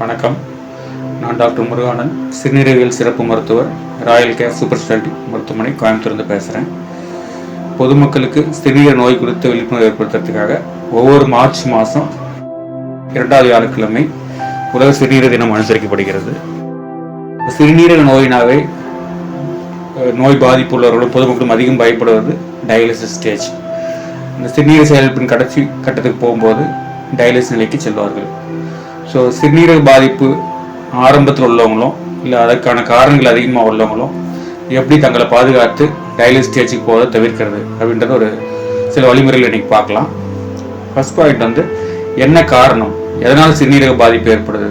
வணக்கம். நான் டாக்டர் முருகானன் சிறுநீரகவியல் சிறப்பு மருத்துவர் ராயல் கேர் சூப்பர் ஸ்பெஷாலிட்டி மருத்துவமனை கோயம்புத்தூர்ந்து பேசுகிறேன் பொதுமக்களுக்கு சிறுநீர நோய் குறித்த விழிப்புணர்வு ஏற்படுத்துறதுக்காக ஒவ்வொரு மார்ச் மாதம் இரண்டாவது வியாழக்கிழமை உலக சிறுநீரக தினம் அனுசரிக்கப்படுகிறது. சிறுநீரக நோயினாவே நோய் பாதிப்பு உள்ளவர்களும் பொதுமக்களும் அதிகம் பயப்படுவது டயாலிசிஸ் ஸ்டேஜ். இந்த சிறுநீர செயல்பின் கடைசி கட்டத்துக்கு போகும்போது டயாலிசிஸ் நிலைக்கு செல்வார்கள். ஸோ சிறுநீரக பாதிப்பு ஆரம்பத்தில் உள்ளவங்களும் இல்லை அதற்கான காரணங்கள் அதிகமாக உள்ளவங்களும் எப்படி தங்களை பாதுகாத்து டயலிஸ் ஸ்டேஜுக்கு போக தவிர்க்கிறது அப்படின்றது ஒரு சில வழிமுறைகள் இன்றைக்கி பார்க்கலாம். ஃபர்ஸ்ட் பாயிண்ட் வந்து என்ன காரணம்? எதனால் சிறுநீரக பாதிப்பு ஏற்படுது?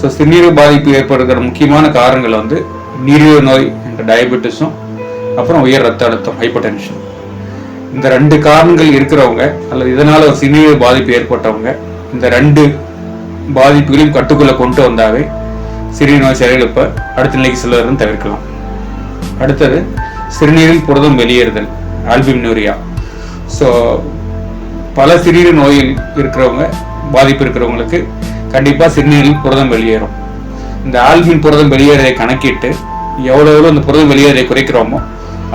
ஸோ சிறுநீரக பாதிப்பு ஏற்படுகிற முக்கியமான காரணங்கள் வந்து நீரிழிவு நோய் என்ற டயபெட்டிஸும் அப்புறம் உயர் ரத்த அழுத்தம் ஹைப்பர் டென்ஷன் இந்த ரெண்டு காரணங்கள் இருக்கிறவங்க அல்லது இதனால் ஒரு சிறுநீரக பாதிப்பு ஏற்பட்டவங்க இந்த ரெண்டு பாதிப்புகளையும் கட்டுக்குள்ளே கொண்டு வந்தாவே சிறுநீர் நோய் செயலிழப்ப அடுத்த நிலைக்கு செல்வதும் தவிர்க்கலாம். அடுத்தது சிறுநீரில் புரதம் வெளியேறுதல் ஆல்பிம்னூரியா ஸோ பல சிறுநீர் நோயில் இருக்கிறவங்க பாதிப்பு இருக்கிறவங்களுக்கு கண்டிப்பாக சிறுநீரில் புரதம் வெளியேறும். இந்த ஆல்பின் புரதம் வெளியேறதை கணக்கிட்டு எவ்வளோ எவ்வளோ அந்த புரதம் வெளியேறதை குறைக்கிறோமோ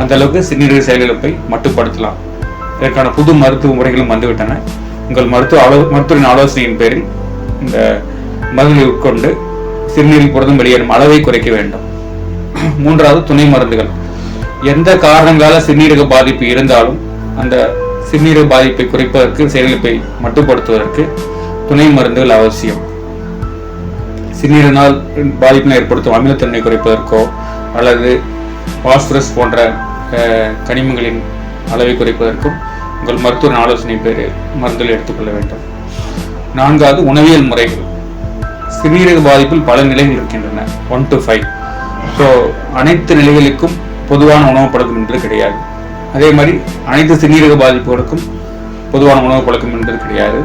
அந்த அளவுக்கு சிறுநீரக செயலிழப்பை மட்டுப்படுத்தலாம். இதற்கான புது மருத்துவ முறைகளும் வந்துவிட்டன. உங்கள் மருத்துவ ஆலோ மருத்துவரின் ஆலோசனையின் பேரில் இந்த மருந்துகளை உட்கொண்டு சிறுநீரில் புரதம் வெளியேறும் அளவை குறைக்க வேண்டும். மூன்றாவது துணை மருந்துகள். எந்த காரணங்களால சிறுநீரக பாதிப்பு இருந்தாலும் அந்த சிறுநீரக பாதிப்பை குறைப்பதற்கு செயலிழப்பை மட்டுப்படுத்துவதற்கு துணை மருந்துகள் அவசியம். சிறுநீரினால் பாதிப்பினை ஏற்படுத்தும் அமிலத்தன்மை குறைப்பதற்கோ அல்லது பாஸ்பரஸ் போன்ற கனிமங்களின் அளவை குறைப்பதற்கும் உங்கள் மருத்துவ ஆலோசனை பேர் மருந்துகள் எடுத்துக்கொள்ள வேண்டும். நான்காவது உணவியல் முறைகள். சிறுநீரக பாதிப்பில் பல நிலைகள் இருக்கின்றன. ஒன் டு ஃபைவ் ஸோ அனைத்து நிலைகளுக்கும் பொதுவான உணவு பழக்கம் என்பது கிடையாது. அதே மாதிரி அனைத்து சிறுநீரக பாதிப்புகளுக்கும் பொதுவான உணவு பழக்கம் என்பது கிடையாது.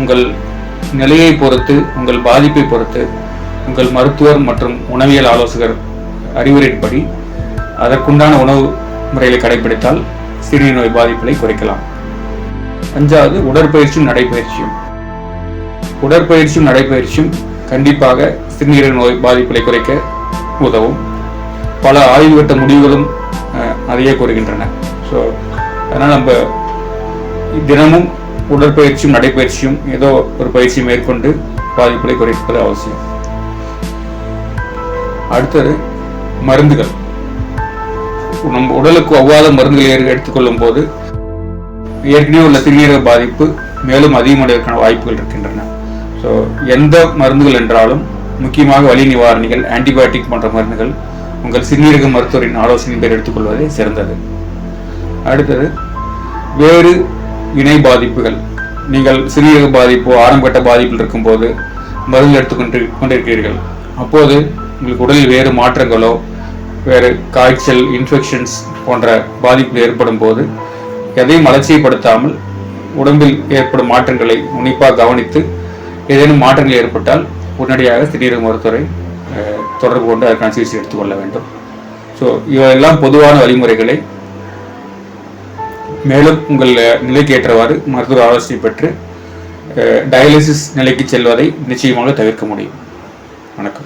உங்கள் நிலையை பொறுத்து உங்கள் பாதிப்பை பொறுத்து உங்கள் மருத்துவர் மற்றும் உணவியல் ஆலோசகர் அறிவுரையின்படி அதற்குண்டான உணவு முறைகளை கடைபிடித்தால் சிறுநீர் நோய் பாதிப்புகளை குறைக்கலாம். அஞ்சாவது உடற்பயிற்சியும் நடைப்பயிற்சியும். உடற்பயிற்சியும் நடைப்பயிற்சியும் கண்டிப்பாக சிறுநீரக நோய் பாதிப்புகளை குறைக்க உதவும். பல ஆய்வுகட்ட முடிவுகளும் அஹ், அதையே கூறுகின்றன. ஸோ அதனால் நம்ம தினமும் உடற்பயிற்சியும் நடைப்பயிற்சியும் ஏதோ ஒரு பயிற்சி மேற்கொண்டு பாதிப்புகளை குறைப்பது அவசியம். அடுத்தது மருந்துகள். நம்ம உடலுக்கு ஒவ்வாத மருந்துகளை எடுத்துக்கொள்ளும் போது ஏற்கனவே உள்ள சிறுநீரக பாதிப்பு மேலும் அதிகமடைவதற்கான வாய்ப்புகள் இருக்கின்றன. ஸோ எந்த மருந்துகள் என்றாலும் முக்கியமாக வலி நிவாரணிகள் ஆன்டிபயோட்டிக் போன்ற மருந்துகள் உங்கள் சிறுநீரக மருத்துவரின் ஆலோசனை பேர் எடுத்துக்கொள்வதே சிறந்தது. அடுத்தது வேறு இணை பாதிப்புகள். நீங்கள் சிறுநீரக பாதிப்போ ஆரம்பகட்ட பாதிப்பில் இருக்கும்போது மருந்து எடுத்துக்கொண்டு கொண்டிருக்கிறீர்கள். அப்போது உங்களுக்கு உடலில் வேறு மாற்றங்களோ வேறு காய்ச்சல் இன்ஃபெக்ஷன்ஸ் போன்ற பாதிப்புகள் ஏற்படும் போது எதையும் அலட்சியப்படுத்தாமல் உடம்பில் ஏற்படும் மாற்றங்களை உன்னிப்பாக கவனித்து ஏதேனும் மாற்றங்கள் ஏற்பட்டால் உடனடியாக சிறுநீரக மருத்துவரை தொடர்பு கொண்டு அதற்கான சிகிச்சை எடுத்துக்கொள்ள வேண்டும். ஸோ இவையெல்லாம் பொதுவான வழிமுறைகளை மேலும் உங்கள் நிலைக்கு ஏற்றவாறு மருத்துவ ஆலோசனை பெற்று டயாலிசிஸ் நிலைக்கு செல்வதை நிச்சயமாக தவிர்க்க முடியும். வணக்கம்.